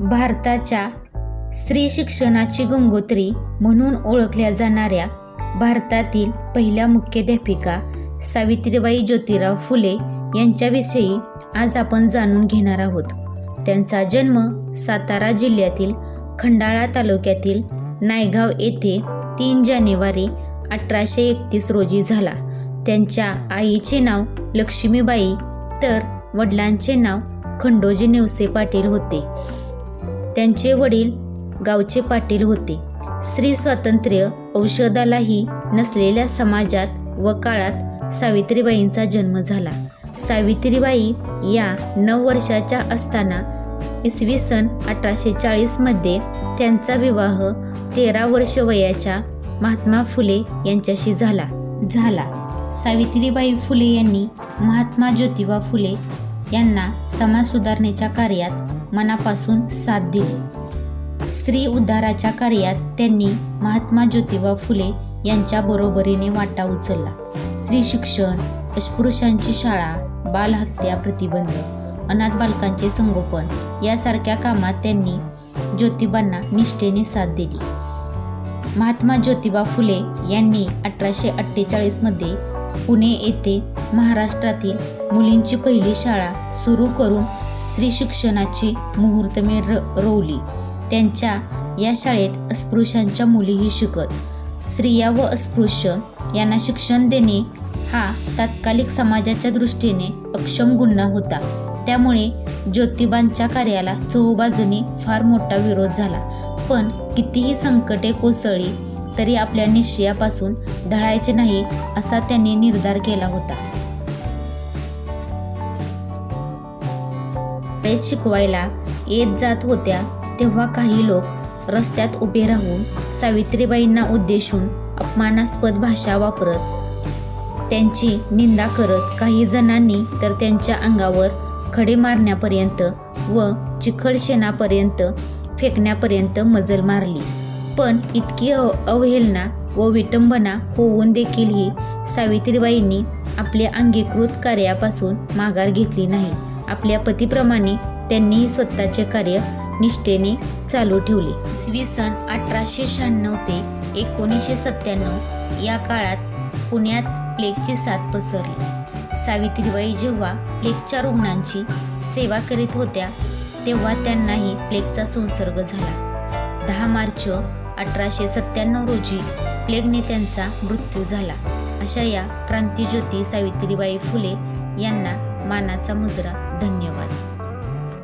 भारताच्या स्त्री शिक्षणाची गंगोत्री म्हणून ओळखल्या जाणाऱ्या भारतातील पहिल्या मुख्याध्यापिका सावित्रीबाई ज्योतिराव फुले यांच्याविषयी आज आपण जाणून घेणार आहोत. त्यांचा जन्म सातारा जिल्ह्यातील खंडाळा तालुक्यातील नायगाव येथे तीन जानेवारी अठराशे एकतीस रोजी झाला. त्यांच्या आईचे नाव लक्ष्मीबाई तर वडिलांचे नाव खंडोजी नेवसे पाटील होते. त्यांचे वडील गावचे पाटील होते. स्त्री स्वातंत्र्य औषधालाही नसलेल्या समाजात व काळात सावित्रीबाईंचा जन्म झाला. सावित्रीबाई या नऊ वर्षाच्या असताना इसवी सन अठराशे चाळीसमध्ये त्यांचा विवाह तेरा वर्ष वयाच्या महात्मा फुले यांच्याशी झाला. झाला. सावित्रीबाई फुले यांनी महात्मा ज्योतिबा फुले यांना समाज सुधारणेच्या कार्यात मनापासून साथ दिली. स्त्री उद्धाराच्या कार्यात त्यांनी महात्मा ज्योतिबा फुले यांच्या बरोबरीने वाटा उचलला. स्त्री शिक्षण अस्पृश्यांची शाळा बालहत्या प्रतिबंध अनाथ बालकांचे संगोपन यासारख्या कामात त्यांनी ज्योतिबांना निष्ठेने साथ दिली. महात्मा ज्योतिबा फुले यांनी अठराशे अठ्ठेचाळीसमध्ये पुणे येथे महाराष्ट्रातील मुलींची पहिली शाळा सुरू करून स्त्री शिक्षणाची मुहूर्तमेढ र रोवली. त्यांच्या या शाळेत अस्पृश्यांच्या मुलीही शिकत. स्त्रिया व अस्पृश्य यांना शिक्षण देणे हा तात्कालिक समाजाच्या दृष्टीने अक्षम गुन्हा होता. त्यामुळे ज्योतिबांच्या कार्याला चोहोबाजूनी फार मोठा विरोध झाला. पण कितीही संकटे कोसळली तरी आपल्या निश्चयापासून ढळायचे नाही असा त्यांनी निर्धार केला होता. शिकवायला येत जात होत्या तेव्हा काही लोक रस्त्यात उभे राहून सावित्रीबाईंना उद्देशून अपमानास्पद भाषा वापरत त्यांची निंदा करत काही जणांनी तर त्यांच्या अंगावर खडे मारण्यापर्यंत व चिखल शेणापर्यंत फेकण्यापर्यंत मजल मारली. पण इतकी अव अवहेलना व विटंबना होऊन देखीलही सावित्रीबाईंनी आपल्या अंगीकृत कार्यापासून माघार घेतली नाही. आपल्या पतीप्रमाणे त्यांनीही स्वतःचे कार्य निष्ठेने चालू ठेवले. इसवी सन अठराशे शहाण्णव ते एकोणीसशे सत्त्याण्णव या काळात पुण्यात प्लेगची साथ पसरली. सावित्रीबाई जेव्हा प्लेगच्या रुग्णांची सेवा करीत होत्या तेव्हा त्यांनाही प्लेगचा संसर्ग झाला. दहा मार्च अठराशे सत्त्याण्णव रोजी प्लेगने त्यांचा मृत्यू झाला. अशा या क्रांतिज्योती सावित्रीबाई फुले यांना मानाचा मुजरा. धन्यवाद.